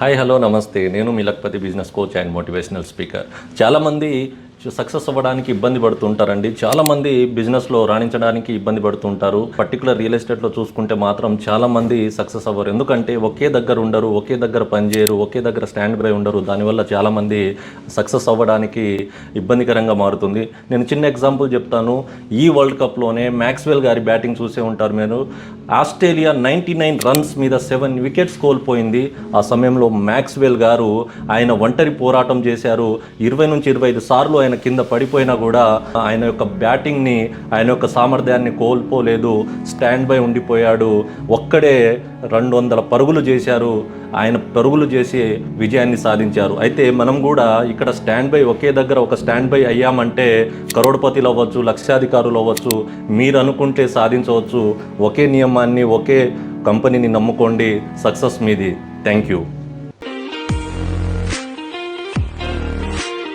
Hi hello నమస్తే. నేను మీ Lakhpati business coach and motivational speaker. చాలామంది సక్సెస్ అవ్వడానికి ఇబ్బంది పడుతుంటారండి. చాలామంది బిజినెస్లో రాణించడానికి ఇబ్బంది పడుతుంటారు. పర్టికులర్ రియల్ ఎస్టేట్లో చూసుకుంటే మాత్రం చాలామంది సక్సెస్ అవ్వరు. ఎందుకంటే ఒకే దగ్గర ఉండరు ఒకే దగ్గర పనిచేయరు ఒకే దగ్గర స్టాండ్ బై ఉండరు. దానివల్ల చాలామంది సక్సెస్ అవ్వడానికి ఇబ్బందికరంగా మారుతుంది. నేను చిన్న ఎగ్జాంపుల్ చెప్తాను. ఈ వరల్డ్ కప్లోనే మ్యాక్స్వెల్ గారి బ్యాటింగ్ చూసే ఉంటారు మీరు. ఆస్ట్రేలియా నైంటీ నైన్ రన్స్ మీద సెవెన్ వికెట్స్ కోల్పోయింది. ఆ సమయంలో మ్యాక్స్వెల్ గారు ఆయన ఒంటరి పోరాటం చేశారు. ఇరవై నుంచి ఇరవై ఐదు సార్లు ఆయన కింద పడిపోయినా కూడా ఆయన యొక్క బ్యాటింగ్ని ఆయన యొక్క సామర్థ్యాన్ని కోల్పోలేదు. స్టాండ్ బై ఉండిపోయాడు. ఒక్కడే రెండు వందల పరుగులు చేశారు. ఆయన పరుగులు చేసి విజయాన్ని సాధించారు. అయితే మనం కూడా ఇక్కడ స్టాండ్ బై ఒకే దగ్గర ఒక స్టాండ్ బై అయ్యామంటే కరోడ్పతిలు అవ్వచ్చు లక్షాధికారులు అవ్వచ్చు మీరు అనుకుంటే సాధించవచ్చు. ఒకే నియమాన్ని ఒకే కంపెనీని నమ్ముకోండి. సక్సెస్ మీది. Thank you